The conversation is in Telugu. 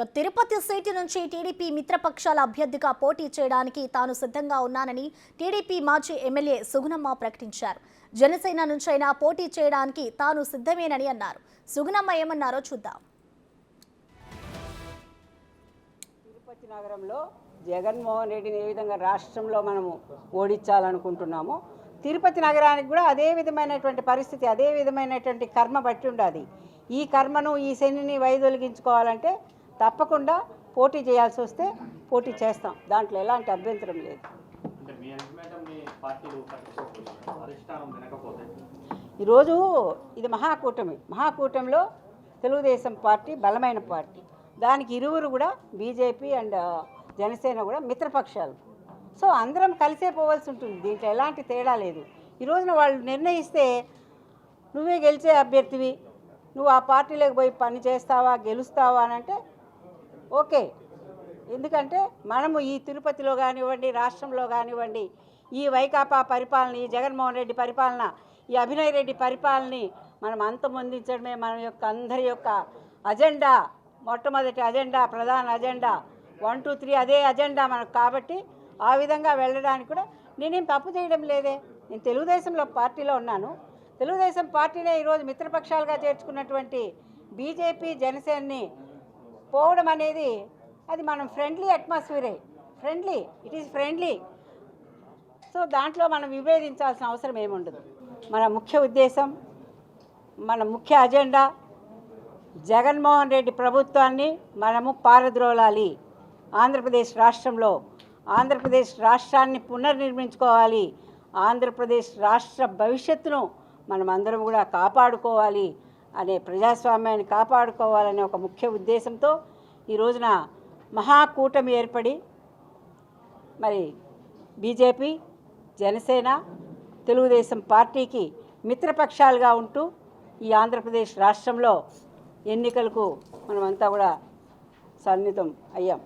ఇక తిరుపతి సీటు నుంచి టీడీపీ మిత్రపక్షాల అభ్యర్థిగా పోటీ చేయడానికి తాను సిద్ధంగా ఉన్నానని టీడీపీ మాజీ ఎమ్మెల్యే సుగుణమ్మ ప్రకటించారు. జనసేన నుంచైనా పోటీ చేయడానికి తాను సిద్ధమేనని అన్నారు. సుగుణమ్మ ఏమన్నారో చూద్దాం. తిరుపతి నగరంలో జగన్మోహన్ రెడ్డిని ఏ విధంగా రాష్ట్రంలో మనము ఓడించాలనుకుంటున్నామో తిరుపతి నగరానికి కూడా అదే విధమైనటువంటి పరిస్థితి అదే విధమైనటువంటి కర్మ బట్టి ఉండాలి ఈ కర్మను ఈ శనిని వైదొలిగించుకోవాలంటే తప్పకుండా పోటీ చేయాల్సి వస్తే పోటీ చేస్తాం. దాంట్లో ఎలాంటి అభ్యంతరం లేదు. ఈరోజు ఇది మహాకూటమి. మహాకూటమిలో తెలుగుదేశం పార్టీ బలమైన పార్టీ. దానికి ఇరువురు కూడా బీజేపీ అండ్ జనసేన కూడా మిత్రపక్షాలు. సో అందరం కలిసే పోవాల్సి ఉంటుంది. దీంట్లో ఎలాంటి తేడా లేదు. ఈ రోజున వాళ్ళు నిర్ణయిస్తే నువ్వే గెలిచే అభ్యర్థివి. నువ్వు ఆ పార్టీలోకి పోయి పని చేస్తావా గెలుస్తావా అని అంటే ఓకే. ఎందుకంటే మనము ఈ తిరుపతిలో కానివ్వండి రాష్ట్రంలో కానివ్వండి ఈ వైకాపా పరిపాలన ఈ జగన్మోహన్ రెడ్డి పరిపాలన ఈ అభినయ్ రెడ్డి పరిపాలనని మనం అంతమొందించడమే మన యొక్క అందరి యొక్క అజెండా మొట్టమొదటి అజెండా ప్రధాన అజెండా. వన్ టూ త్రీ అదే అజెండా మనకు కాబట్టి ఆ విధంగా వెళ్ళడానికి కూడా నేనేం తప్పు చేయడం లేదే. నేను తెలుగుదేశంలో పార్టీలో ఉన్నాను. తెలుగుదేశం పార్టీనే ఈరోజు మిత్రపక్షాలుగా చేర్చుకున్నటువంటి బీజేపీ జనసేనని పోవడం అనేది అది మనం friendly అట్మాస్ఫియరే friendly it is friendly so దాంట్లో మనం విభేదించాల్సిన అవసరం ఏముండదు. మన ముఖ్య ఉద్దేశం మన ముఖ్య అజెండా జగన్మోహన్ రెడ్డి ప్రభుత్వాన్ని మనము పారద్రోలాలి. ఆంధ్రప్రదేశ్ రాష్ట్రంలో ఆంధ్రప్రదేశ్ రాష్ట్రాన్ని పునర్నిర్మించుకోవాలి. ఆంధ్రప్రదేశ్ రాష్ట్ర భవిష్యత్తును మనం అందరం కూడా కాపాడుకోవాలి. అనే ప్రజాస్వామ్యాన్ని కాపాడుకోవాలనే ఒక ముఖ్య ఉద్దేశంతో ఈ రోజున మహాకూటమి ఏర్పడి మరి బీజేపీ జనసేన తెలుగుదేశం పార్టీకి మిత్రపక్షాలుగా ఉంటూ ఈ ఆంధ్రప్రదేశ్ రాష్ట్రంలో ఎన్నికలకు మనమంతా కూడా సన్నిహితం అయ్యాం.